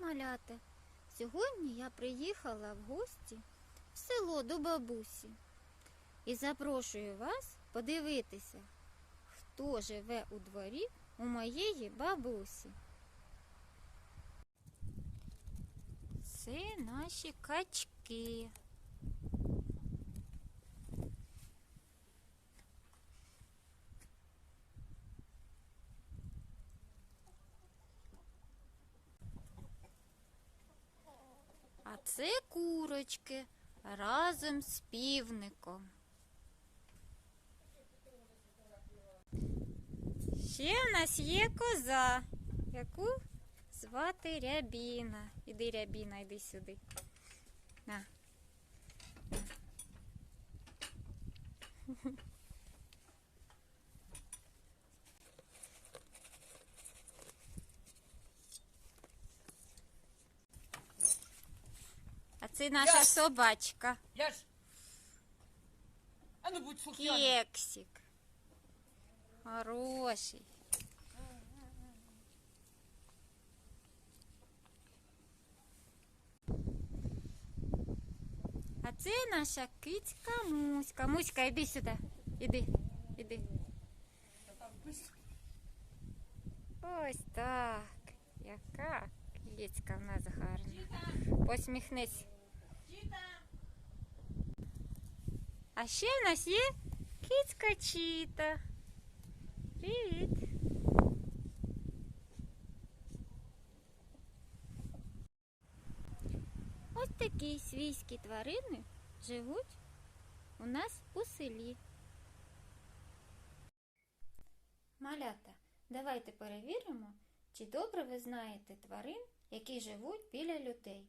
малята! Сьогодні я приїхала в гості в село до бабусі і запрошую вас подивитися, хто живе у дворі у моєї бабусі. Це наші качки. Це курочки разом з півником. Ще в нас є коза, яку звати Рябіна. Іди, Рябіна, іди сюди. На. Це наша Я- собачка. Я ж. А ну будь слухняна. Кексик. Хороший. А це наша кицька Муська. Муська, іди сюди. Іди, іди. Ось так. Яка кицька в нас гарна. Посміхнись. А ще в нас є кицька Чіта. Привіт. Ось такі свійські тварини живуть у нас у селі. Малята, давайте перевіримо, чи добре ви знаєте тварин, які живуть біля людей.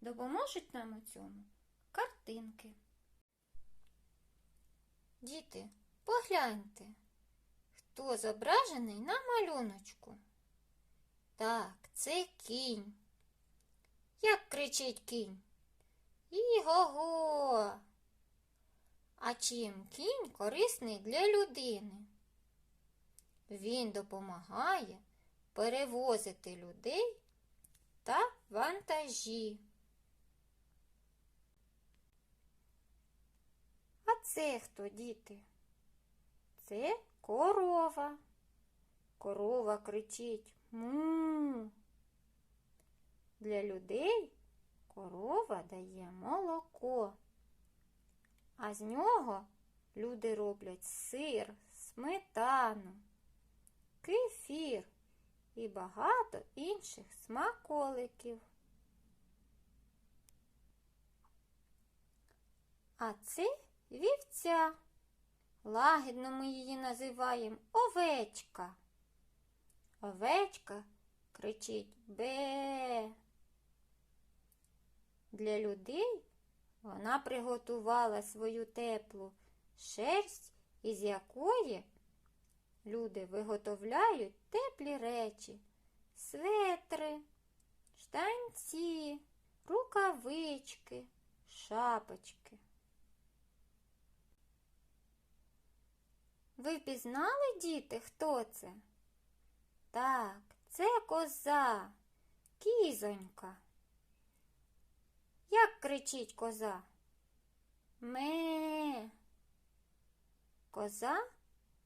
Допоможуть нам у цьому картинки. Діти, погляньте, хто зображений на малюночку. Так, це кінь. Як кричить кінь? Іго-го! А чим кінь корисний для людини? Він допомагає перевозити людей та вантажі. Це хто, діти? Це корова. Корова кричить му. Для людей корова дає молоко, а з нього люди роблять сир, сметану, кефір і багато інших смаколиків. А це вівця. Лагідно ми її називаємо овечка. Овечка кричить бе. Для людей вона приготувала свою теплу шерсть, із якої люди виготовляють теплі речі, светри, штанці, рукавички, шапочки. Ви впізнали, діти, хто це? Так, це коза, кізонька. Як кричить коза? Ме. Коза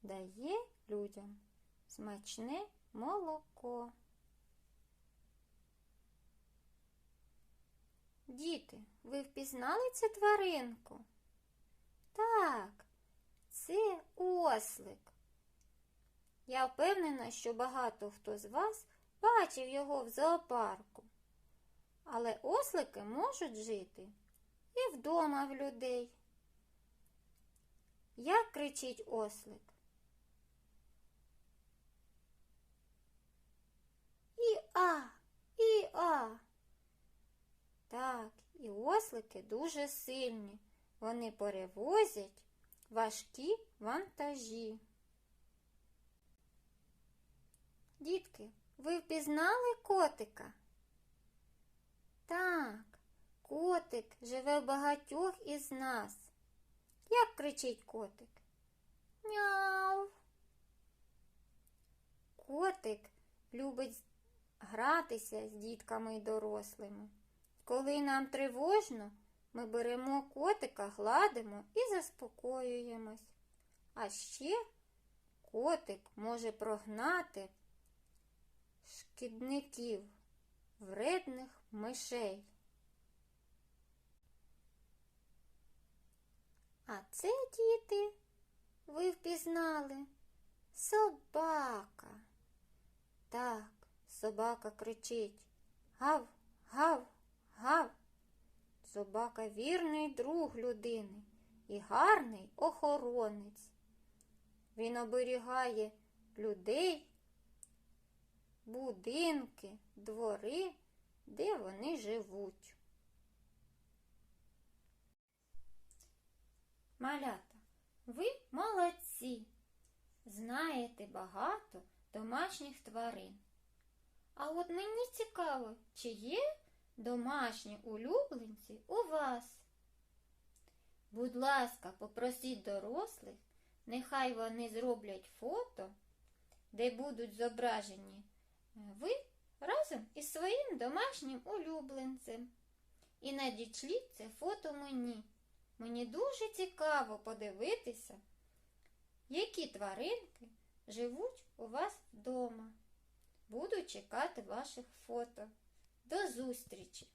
дає людям смачне молоко. Діти, ви впізнали цю тваринку? Так, це ослик. Я впевнена, що багато хто з вас бачив його в зоопарку. Але ослики можуть жити і вдома в людей. Як кричить ослик? І-а, і-а. Так, і ослики дуже сильні. Вони перевозять важкі вантажі. Дітки, ви впізнали котика? Так, котик живе в багатьох із нас. Як кричить котик? Мяу. Котик любить гратися з дітками і дорослими. Коли нам тривожно, ми беремо котика, гладимо і заспокоюємось. А ще котик може прогнати шкідників, вредних мишей. А це, діти, ви впізнали собака. Так, собака кричить гав, гав. Собака вірний друг людини і гарний охоронець. Він оберігає людей, будинки, двори, де вони живуть. Малята, ви молодці. Знаєте багато домашніх тварин. А от мені цікаво, чи є домашні улюбленці у вас? Будь ласка, попросіть дорослих, нехай вони зроблять фото, де будуть зображені е, ви разом із своїм домашнім улюбленцем. І надішліть це фото мені. Мені дуже цікаво подивитися, які тваринки живуть у вас вдома. Буду чекати ваших фото. До зустрічі!